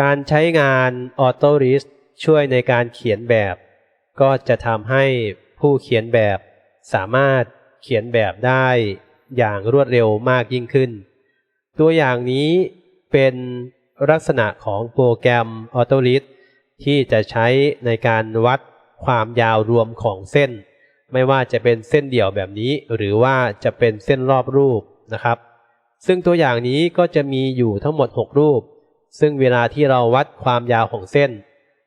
การใช้งาน Autolist ช่วยในการเขียนแบบ ก็จะทำให้ผู้เขียนแบบ สามารถเขียนแบบได้อย่างรวดเร็วมากยิ่งขึ้น ตัวอย่างนี้เป็นลักษณะของโปรแกรม Autolist ที่จะใช้ในการวัดความยาวรวมของเส้น ไม่ว่าจะเป็นเส้นเดี่ยวแบบนี้ หรือว่าจะเป็นเส้นรอบรูปนะครับ ซึ่งตัวอย่างนี้ก็จะมีอยู่ทั้งหมด 6 รูป ซึ่งเวลาที่เราวัดความยาวของเส้น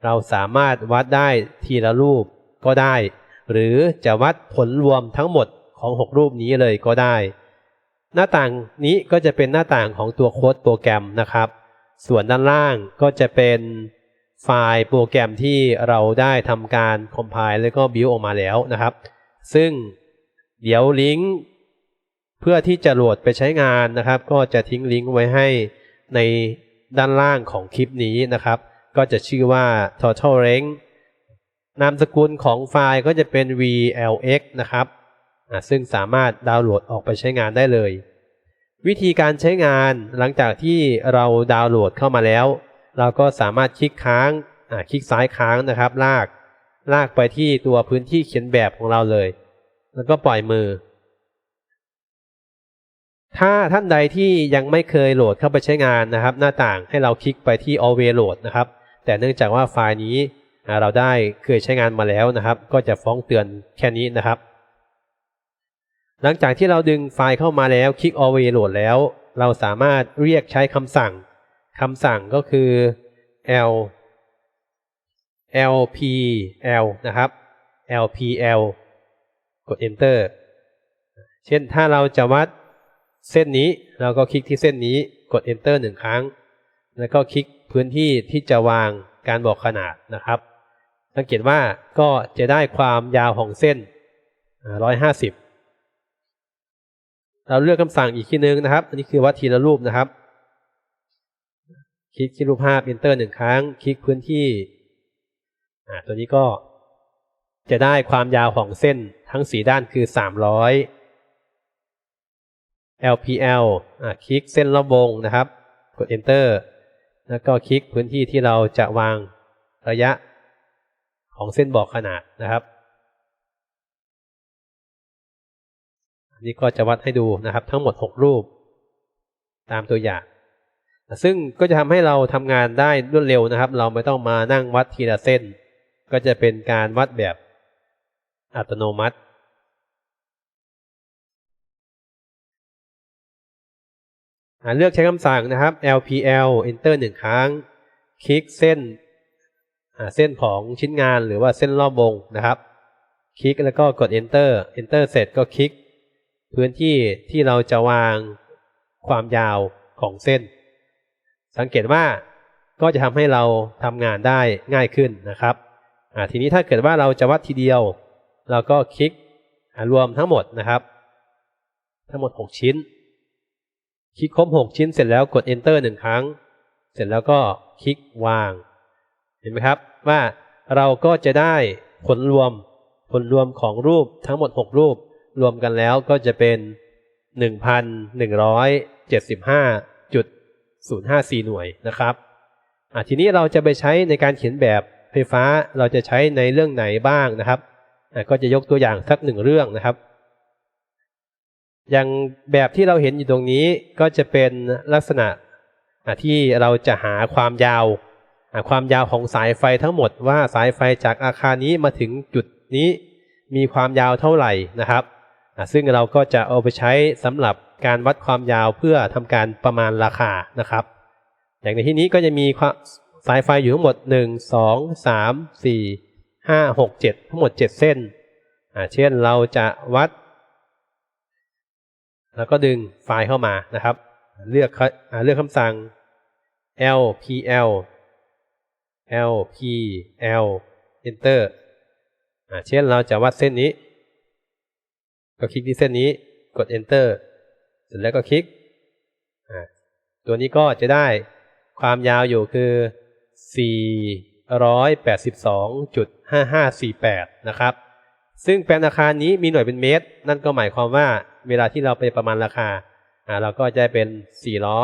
เราสามารถวัดได้ทีละรูปก็ได้ หรือจะวัดผลรวมทั้งหมดของ 6 รูปนี้เลยก็ได้ หน้าต่างนี้ก็จะเป็นหน้าต่างของตัวโค้ดโปรแกรมนะครับ ส่วนด้านล่างก็จะเป็นไฟล์โปรแกรมที่เราได้ทำการคอมไพล์แล้วก็บิวออกมาแล้วนะครับ ซึ่งเดี๋ยวลิงก์เพื่อที่จะโหลดไปใช้งานนะครับ ก็จะทิ้งลิงก์ไว้ให้ใน ด้านล่างของคลิปนี้นะครับ ก็จะชื่อว่า total range นามสกุลของไฟล์ก็จะเป็น VLX นะครับซึ่งสามารถดาวน์โหลดออกไปใช้งานได้เลย วิธีการใช้งานหลังจากที่เราดาวน์โหลดเข้ามาแล้ว เราก็สามารถคลิกค้างคลิกซ้ายค้างนะครับ ลากลากไปที่ตัวพื้นที่เขียนแบบของเราเลย แล้วก็ปล่อยมือ ถ้าท่านใดที่ยังไม่เคยโหลดเข้าไปใช้งานนะครับ หน้าต่างให้เราคลิกไปที่ always load นะครับ แต่เนื่องจากว่าไฟล์นี้เราได้เคยใช้งานมาแล้วนะครับ ก็จะฟ้องเตือนแค่นี้นะครับ หลังจากที่เราดึงไฟล์เข้ามาแล้วคลิก always load แล้ว เราสามารถเรียกใช้คำสั่งคำสั่งก็คือ l lpl นะครับ lpl กด enter เช่นถ้าเราจะวัด เส้นนี้เราก็คลิกที่เส้นนี้กด enter หนึ่งครั้ง แล้วก็คลิกพื้นที่ที่จะวางการบอกขนาดนะครับ สังเกตว่าก็จะได้ความยาวของเส้น 150 เราเลือกคำสั่งอีกทีนึงนะครับ อันนี้คือวัดทีละรูปนะครับ คลิกที่รูปภาพ enter หนึ่งครั้ง คลิกพื้นที่ตัวนี้ก็จะได้ความยาวของเส้นทั้งสีด้านคือ 300 LPL คลิกเส้นรอบวงนะครับ กด enter แล้วก็คลิกพื้นที่ที่เราจะวางระยะของเส้นบอกขนาดนะครับ อันนี้ก็จะวัดให้ดูนะครับ ทั้งหมด 6 รูป ตามตัวอย่าง ซึ่งก็จะทำให้เราทำงานได้รวดเร็วนะครับ เราไม่ต้องมานั่งวัดทีละเส้น ก็จะเป็นการวัดแบบอัตโนมัติ เลือกใช้คำสั่งนะครับ LPL Enter หนึ่งครั้ง คลิกเส้นเส้นของชิ้นงานหรือว่าเส้นรอบวงนะครับ คลิกแล้วก็กด Enter Enter เสร็จก็คลิก พื้นที่ที่เราจะวางความยาวของเส้น สังเกตว่าก็จะทำให้เราทำงานได้ง่ายขึ้นนะครับทีนี้ถ้าเกิดว่าเราจะวัดทีเดียว เราก็คลิกรวมทั้งหมดนะครับ ทั้งหมด 6 ชิ้น คลิกครบ6ชิ้นเสร็จแล้วกด enter หนึ่งครั้ง เสร็จแล้วก็คลิกวาง เห็นไหมครับว่าเราก็จะได้ผลรวมผลรวมของรูปทั้งหมด 6 รูป รวมกันแล้วก็จะเป็น 1,175.054 หน่วยนะครับทีนี้เราจะไปใช้ในการเขียนแบบไฟฟ้าเราจะใช้ในเรื่องไหนบ้างนะครับ ก็จะยกตัวอย่างสักหนึ่งเรื่องนะครับ อย่างแบบที่เราเห็นอยู่ตรงนี้ก็จะเป็นลักษณะที่เราจะหาความยาว ความยาวของสายไฟทั้งหมดว่าสายไฟจากอาคารนี้มาถึงจุดนี้ มีความยาวเท่าไหร่นะครับ ซึ่งเราก็จะเอาไปใช้สำหรับการวัดความยาวเพื่อทำการประมาณราคานะครับ อย่างในที่นี้ก็จะมีสายไฟอยู่ทั้งหมด 1 2 3 4 5 6 7 ทั้งหมด 7 เส้น เช่นเราจะวัด แล้วก็ดึงไฟล์เข้ามานะครับ เลือกเลือกคำสั่ง lpl lpl enter เช่นเราจะวัดเส้นนี้ ก็คลิกที่เส้นนี้กด enter เสร็จแล้วก็คลิก ตัวนี้ก็จะได้ความยาวอยู่คือ 482.5548 นะครับ ซึ่งแปลนอาคารนี้มีหน่วยเป็นเมตร นั่นก็หมายความว่า เวลาที่เราไปประมาณราคาเราก็จะเป็น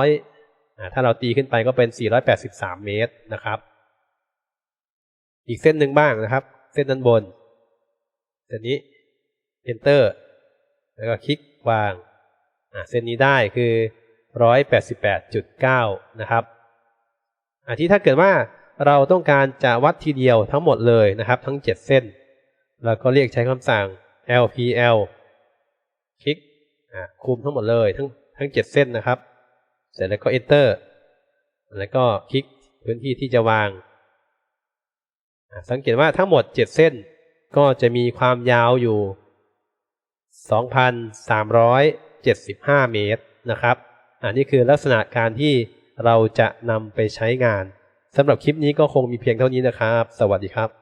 400 ถ้าเราตีขึ้นไปก็เป็น 483 เมตรนะครับ อีกเส้นหนึ่งบ้างนะครับ เส้นด้านบนเส้นนี้ enter แล้วก็คลิกวางเส้นนี้ได้คือ 188.9 นะครับอ่าที่ถ้าเกิดว่าเราต้องการจะวัดทีเดียวทั้งหมดเลยนะครับ ทั้ง 7 เส้น เราก็เรียกใช้คำสั่ง LPL คลิก คุมทั้งหมดเลยทั้งทั้ง7เส้นนะครับ เสร็จแล้วก็ enter แล้วก็คลิกพื้นที่ที่จะวาง สังเกตว่าทั้งหมด7เส้นก็จะมีความยาวอยู่ 2,375 เมตรนะครับ อันนี้คือลักษณะการที่เราจะนำไปใช้งานสำหรับคลิปนี้ก็คงมีเพียงเท่านี้นะครับ สวัสดีครับ